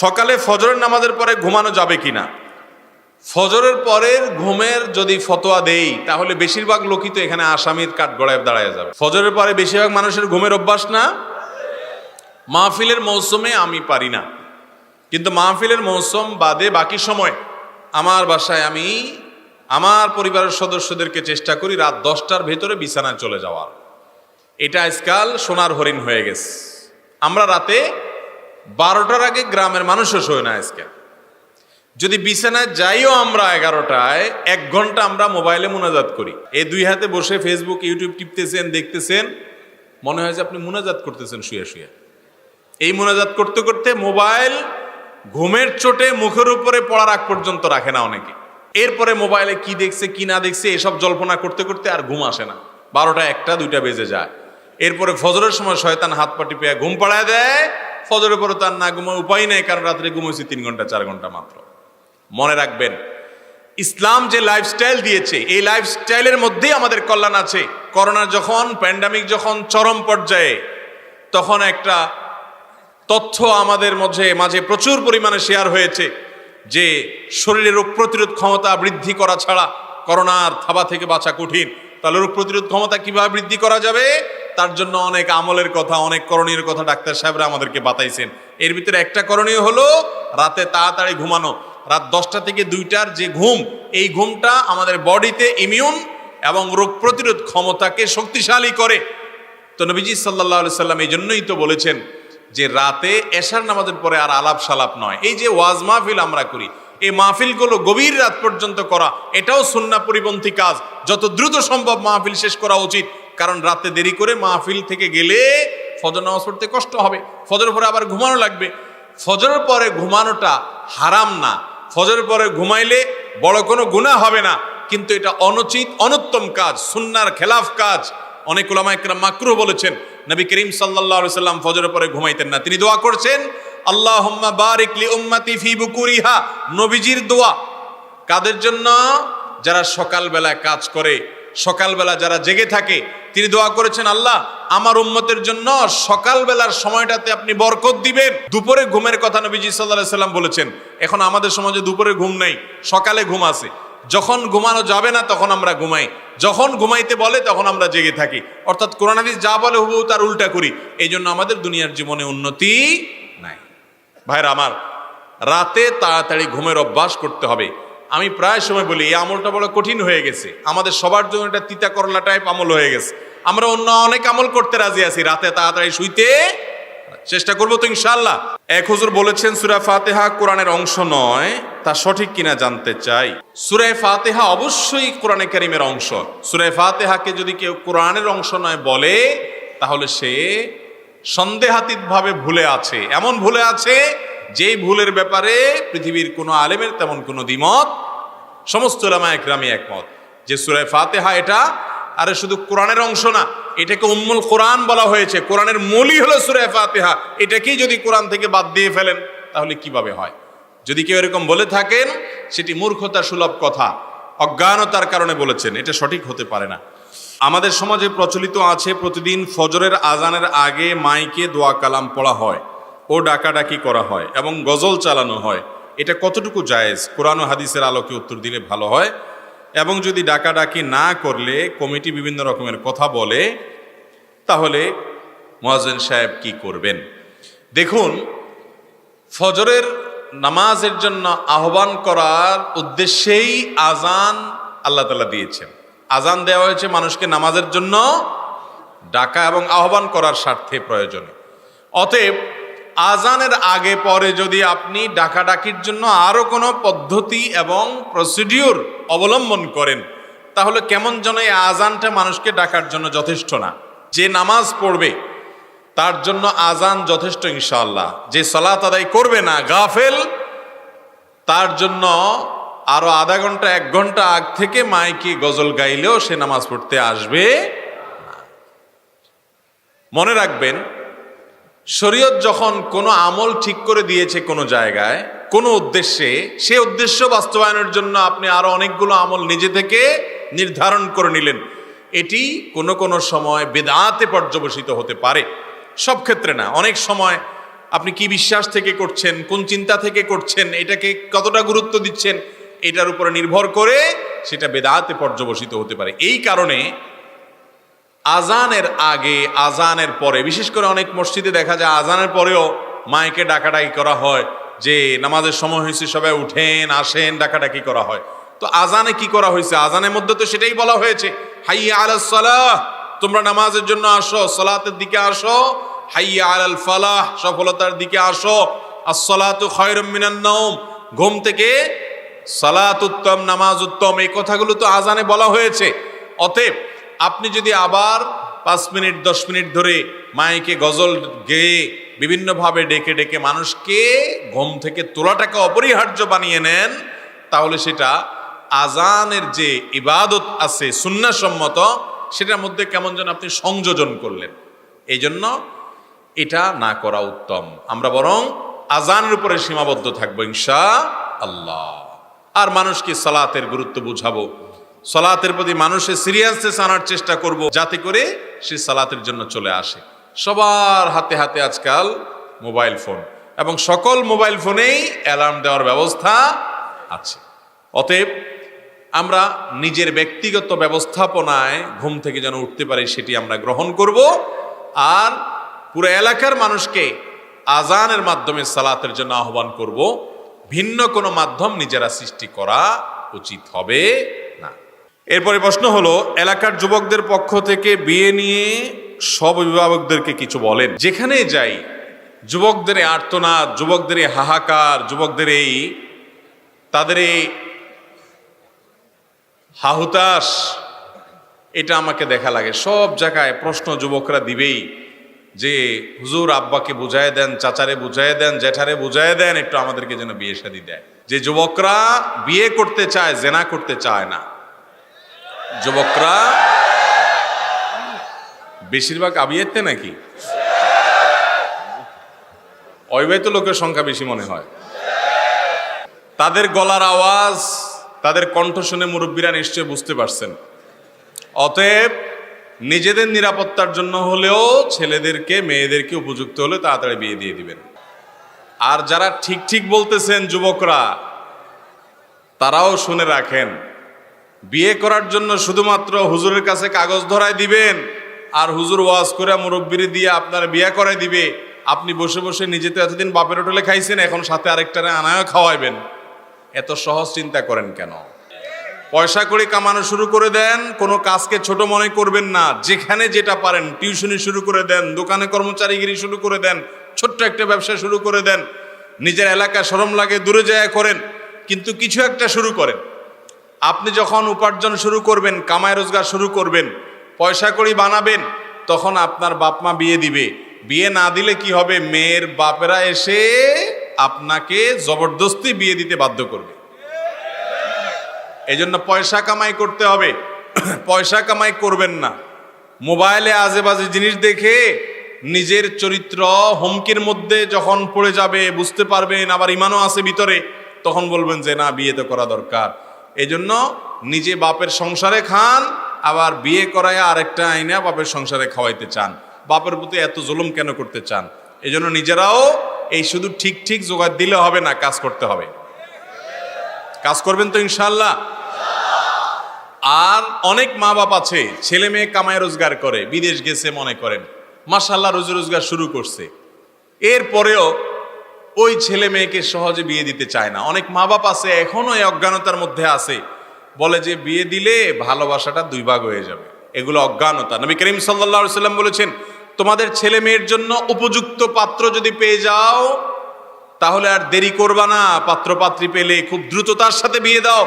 সকালে ফজরের নামাজের পরে ঘুমানো যাবে কিনা? ফজরের পরের ঘুমের যদি ফতোয়া দেই, তাহলে বেশিরভাগ লোকই তো এখানে আসামির কাঠ গড়ায় দাঁড়ায় যাবে। ফজরের পরে বেশিরভাগ মানুষের ঘুমের অভ্যাস না? মাহফিলের মৌসুমে আমি পারি না। কিন্তু মাহফিলের মৌসুম বাদে বাকি সময় আমার বাসায় আমি আমার পরিবারের সদস্যদেরকে চেষ্টা করি রাত দশটার ভেতরে বিছানায় চলে যাওয়ার। এটা আজকাল সোনার হরিণ হয়ে গেছে। আমরা রাতে বারোটার আগে গ্রামের মানুষও শোয় না আজকে। যদি বিছানায় যাইও আমরা এগারোটায়, এক ঘণ্টা আমরা মোবাইলে মোনাজাত করি। এই দুই হাতে বসে ফেসবুক ইউটিউব টিপতেছেন, দেখতেছেন, মনে হয় যে আপনি মোনাজাত করতেছেন শুয়ে শুয়ে। এই মোনাজাত করতে করতে মোবাইল ঘুমের চোটে মুখের উপরে পড়ার আগ পর্যন্ত রাখে না অনেকে। এরপরে মোবাইলে কি দেখছে, কি না দেখছে, এসব জল্পনা করতে করতে আর ঘুম আসে না। বারোটা একটা, দুইটা বেজে যায়। এরপরে ফজরের সময় শয়তান হাত পাটি পেয়ে ঘুম পাড়ায় দেয় ফজরের পরে তার না ঘুমো উপায় নেই, কারণ রাত্রে ঘুমোইছি তিন ঘণ্টা, চার ঘণ্টা মাত্র। মনে রাখবেন, ইসলাম যে লাইফস্টাইল দিয়েছে, এই লাইফস্টাইলের মধ্যেই আমাদের কল্যাণ আছে। করোনা যখন প্যান্ডামিক যখন চরম পর্যায়ে, তখন একটা তথ্য আমাদের মধ্যে, মাঝে প্রচুর পরিমাণে শেয়ার হয়েছে যে শরীরে রোগ প্রতিরোধ ক্ষমতা বৃদ্ধি করা ছাড়া করোনার থাবা থেকে বাঁচা কঠিন। তাহলে রোগ প্রতিরোধ ক্ষমতা কীভাবে বৃদ্ধি করা যাবে? তার জন্য অনেক আমলের কথা, অনেক করণীয় কথা ডাক্তার সাহেবরা আমাদেরকে বাতাইছেন। এর ভিতরে একটা করণীয় হলো রাতে তাড়াতাড়ি ঘুমানো। রাত দশটা থেকে দুইটার যে ঘুম, এই ঘুমটা আমাদের বডিতে ইমিউন এবং রোগ প্রতিরোধ ক্ষমতাকে শক্তিশালী করে। তো নবীজি সাল্লাহ সাল্লাম এই জন্যই তো বলেছেন যে রাতে এশার নামাজের পরে আর আলাপ সালাপ নয়। এই যে ওয়াজ মাহফিল আমরা করি, এই মাহফিলগুলো গভীর রাত পর্যন্ত করা, এটাও সুন্না পরিপন্থী কাজ। যত দ্রুত সম্ভব মাহফিল শেষ করা উচিত। কারণ রাতে দেরি করে মাহফিল থেকে গেলে ফজর নামাজ পড়তে কষ্ট হবে। ফজরের পরে আবার ঘুমানো লাগবে। ফজরের পরে ঘুমানোটা হারাম না। ফজরের পরে ঘুমাইলে বড় কোনো গুণা হবে না। কিন্তু এটা অনুচিত, অনুত্তম কাজ, সুন্নার খেলাফ কাজ। অনেক ওলামা একরাম মাকরু বলেছেন, নবী করিম আলাইহি সাল্লাম ফজরের পরে ঘুমাইতেন না। তিনি দোয়া করছেন, আল্লাহুম্মা বারিক লি উম্মতি ফি বুকুরিহা। নবীজির দোয়া। কাদের জন্য? যারা সকালবেলা কাজ করে সকালবেলা যারা জেগে থাকে, তিনি দোয়া করেছেন, আল্লাহ, আমার উম্মতের জন্য সকালবেলার সময়টাতে আপনি বরকত দিবেন। দুপুরে ঘুমের কথা নবীজি সাল্লাহ সাল্লাম বলেছেন, এখন আমাদের সমাজে দুপুরে ঘুম নেই, সকালে ঘুম আছে। যখন ঘুমানো যাবে না, তখন আমরা ঘুমাই। যখন ঘুমাইতে বলে, তখন আমরা জেগে থাকি। অর্থাৎ কোরআন হাদিস যা বলে, হুবহু তার উল্টা করি। এই জন্য আমাদের দুনিয়ার জীবনে উন্নতি নাই। ভাইরা আমার, রাতে তাড়াতাড়ি ঘুমের অভ্যাস করতে হবে। আমি প্রায় সময় বলি, এই আমলটা বড় কঠিন হয়ে গেছে। আমাদের সবার জন্য এটা তিতা করলা টাইপ আমল হয়ে গেছে। আমরা অন্য অনেক আমল করতে রাজি আছি, রাতে তাড়াতাড়ি শুইতে চেষ্টা করব তো ইনশাল্লাহ এক হুজুর বলেছেন, সুরা ফাতেহা কোরআনের অংশ নয়, তা সঠিক কিনা জানতে চাই। সুরায় ফাতেহা অবশ্যই কোরআনে কারিমের অংশ। সুরায় ফাতেহাকে যদি কেউ কোরআনের অংশ নয় বলে, তাহলে সে সন্দেহাতীত ভাবে ভুলে আছে। এমন ভুলে আছে যেই ভুলের ব্যাপারে পৃথিবীর কোনো আলেমের তেমন কোনো দ্বিমত, সমস্ত রামা একরামি একমত। যে সুরায় ফাতেহা এটা, আরে শুধু কোরআনের অংশ না, এটাকে উম্মুল কোরআন বলা হয়েছে। কোরআনের মূলই হলো সুরায় ফাতেহা। এটাকেই যদি কোরআন থেকে বাদ দিয়ে ফেলেন, তাহলে কীভাবে হয়? যদি কেউ এরকম বলে থাকেন, সেটি মূর্খতা সুলভ কথা। অজ্ঞানতার কারণে বলেছেন, এটা সঠিক হতে পারে না। আমাদের সমাজে প্রচলিত আছে, প্রতিদিন ফজরের আজানের আগে মাইকে দোয়া কালাম পড়া হয়। ও ডাকাডাকি করা হয় এবং গজল চালানো হয়। এটা কতটুকু জায়েজ? কোরআন হাদিসের আলোকে উত্তর দিলে ভালো হয়। এবং যদি ডাকাডাকি না করলে কমিটি বিভিন্ন রকমের কথা বলে, তাহলে মোয়াজেন সাহেব কি করবেন? দেখুন, ফজরের নামাজের জন্য আহ্বান করার উদ্দেশ্যেই আজান আল্লাহ তালা দিয়েছেন। আজান দেওয়া হয়েছে মানুষকে নামাজের জন্য ডাকা এবং আহ্বান করার স্বার্থে প্রয়োজনে। অতএব আজানের আগে পরে যদি আপনি ডাকাডাকির জন্য আরও কোনো পদ্ধতি এবং প্রসিডিউর অবলম্বন করেন, তাহলে কেমন যেন এই আজানটা মানুষকে ডাকার জন্য যথেষ্ট না। যে নামাজ পড়বে, তার জন্য আজান যথেষ্ট ইনশাআল্লাহ। যে সলাত আদায় করবে না, গাফেল, তার জন্য আরও আধা ঘণ্টা, এক ঘণ্টা আগ থেকে মাইকে গজল গাইলেও সে নামাজ পড়তে আসবে মনে রাখবেন শরীয়ত যখন কোনো আমল ঠিক করে দিয়েছে কোনো জায়গায়, কোনো উদ্দেশ্যে, সে উদ্দেশ্য বাস্তবায়নের জন্য আপনি আরও অনেকগুলো আমল নিজে থেকে নির্ধারণ করে নিলেন। এটি কোনো কোনো সময় বেদাতে পর্যবসিত হতে পারে। সব ক্ষেত্রে না, অনেক সময় আপনি কি বিশ্বাস থেকে করছেন, কোন চিন্তা থেকে করছেন, এটাকে কতটা গুরুত্ব দিচ্ছেন, এটার উপরে নির্ভর করে সেটা বেদাতে পর্যবসিত হতে পারে। এই কারণে আজানের আগে, আজানের পরে, বিশেষ করে অনেক মসজিদে দেখা যায় আজানের পরেও মাইকে ডাকাডাকি করা হয়, যে নামাজের সময় হয়েছে সবাই উঠেন, আসেন, ডাকাডাকি করা হয়। তো আজানে কি করা হয়েছে? আজানের মধ্যে তো সেটাই বলা হয়েছে, হাইয়া আলাস সালাহ, তোমরা নামাজের জন্য আসো, সালাতের দিকে আসো, হাইয়া আলাল ফালাহ, সফলতার দিকে আসো, আসসালাতু খায়রুম মিনান নাওম, ঘুম থেকে সালাত উত্তম, নামাজ উত্তম, এই কথাগুলো তো আজানে বলা হয়েছে। অতএব আপনি যদি আবার পাঁচ মিনিট, দশ মিনিট ধরে মাইকে গজল গেয়ে বিভিন্নভাবে ডেকে ডেকে মানুষকে ঘুম থেকে তোলাটাকে অপরিহার্য বানিয়ে নেন, তাহলে সেটা আজানের যে ইবাদত আছে সুন্নাসম্মত, সেটার মধ্যে কেমন যেন আপনি সংযোজন করলেন। এই জন্য এটা না করা উত্তম। আমরা বরং আজানের উপরে সীমাবদ্ধ থাকব ইনশা আল্লাহ আর মানুষকে সালাতের গুরুত্ব বুঝাবো। সালাতের প্রতি মানুষের সিরিয়াসনেস আনার চেষ্টা করব, যাতে করে সে সালাতের জন্য চলে আসে। সবার হাতে হাতে আজকাল মোবাইল ফোন এবং সকল মোবাইল ফোনেই অ্যালার্ম দেওয়ার ব্যবস্থা আছে। অতএব আমরা নিজের ব্যক্তিগত ব্যবস্থাপনায় ঘুম থেকে যেন উঠতে পারি, সেটি আমরা গ্রহণ করব। আর পুরো এলাকার মানুষকে আজানের মাধ্যমে সালাতের জন্য আহ্বান করব। ভিন্ন কোনো মাধ্যম নিজেরা সৃষ্টি করা উচিত হবে। এরপরে প্রশ্ন হলো, এলাকার যুবকদের পক্ষ থেকে বিয়ে নিয়ে সব অভিভাবকদেরকে কিছু বলেন। যেখানে যাই, যুবকদের এই আর্তনাদ, যুবকদের এই হাহাকার, যুবকদের এই তাদের এই হাহুতাস এটা আমাকে দেখা লাগে। সব জায়গায় প্রশ্ন যুবকরা দিবেই যে, হুজুর, আব্বাকে বুঝায় দেন, চাচারে বুঝায় দেন, জেঠারে বুঝায় দেন, একটু আমাদেরকে যেন বিয়ে শাদী দেয়। যে যুবকরা বিয়ে করতে চায়, জেনা করতে চায় না যুবকরা, বেশিরভাগ আবিয়েতে নাকি? অবিবাহিত লোকের সংখ্যা বেশি মনে হয়। তাদের গলার আওয়াজ, তাদের কণ্ঠ শুনে মুরব্বীরা নিশ্চয় বুঝতে পারছেন। অতএব নিজেদের নিরাপত্তার জন্য হলেও ছেলেদেরকে, মেয়েদেরকে উপযুক্ত হলে তাড়াতাড়ি বিয়ে দিয়ে দিবেন। আর যারা ঠিক ঠিক বলতেছেন যুবকরা, তারাও শুনে রাখেন। বিয়ে করার জন্য শুধুমাত্র হুজুরের কাছে কাগজ ধরায় দিবেন, আর হুজুর ওয়াজ করে মুরব্বিরি দিয়ে আপনার বিয়ে করে দিবে। আপনি বসে বসে নিজে তো এতদিন বাপের হোটেলে খাইছেন, এখন সাথে আরেকটারে আনায়ও খাওয়াইবেন। এত সহজ চিন্তা করেন কেন? পয়সা করে কামানো শুরু করে দেন, কোনো কাজকে ছোট মনে করবেন না। যেখানে যেটা পারেন, টিউশনি শুরু করে দেন, দোকানে কর্মচারীগিরি শুরু করে দেন, ছোট্ট একটা ব্যবসা শুরু করে দেন। নিজের এলাকা সরম লাগে, দূরে যায় করেন, কিন্তু কিছু একটা শুরু করেন। আপনি যখন উপার্জন শুরু করবেন, কামাই রোজগার শুরু করবেন, পয়সা করি বানাবেন, তখন আপনার বাপ মা বিয়ে দিবে। বিয়ে না দিলে কি হবে? মেয়ের বাপেরা এসে আপনাকে জবরদস্তি বিয়ে দিতে বাধ্য করবে। এই জন্য পয়সা কামাই করতে হবে। পয়সা কামাই করবেন না। মোবাইলে আজে বাজে জিনিস দেখে নিজের চরিত্র হুমকির মধ্যে যখন পড়ে যাবে, বুঝতে পারবেন, আবার ইমানও আছে ভিতরে, তখন বলবেন যে, না, বিয়ে তো করা দরকার। এই জন্য নিজে বাপের সংসারে খান, আবার বিয়ে করায় আরেকটা আইনা বাপের সংসারে খাওয়াইতে চান। বাপের প্রতি এত জুলুম কেন করতে চান? এজন্য নিজেরাও এই শুধু ঠিক ঠিক জোগাড় দিলে হবে না, কাজ করতে হবে। কাজ করবেন তো ইনশাল্লাহ আর অনেক মা বাপ আছে, ছেলে মেয়ে কামায় রোজগার করে, বিদেশ গেছে মনে করেন। মাসাল্লাহ রোজি রোজগার শুরু করছে। এরপরেও ওই ছেলে মেয়েকে সহজে বিয়ে দিতে চায় না। অনেক মা বাপ আছে, এখনও এই অজ্ঞানতার মধ্যে আছে। বলে যে বিয়ে দিলে ভালোবাসাটা দুই ভাগ হয়ে যাবে। এগুলো অজ্ঞানতা। নবী করিম সাল্লা সাল্লাম বলেছেন, তোমাদের ছেলে মেয়ের জন্য উপযুক্ত পাত্র যদি পেয়ে যাও, তাহলে আর দেরি করবা না। পাত্র পাত্রী পেলে খুব দ্রুততার সাথে বিয়ে দাও।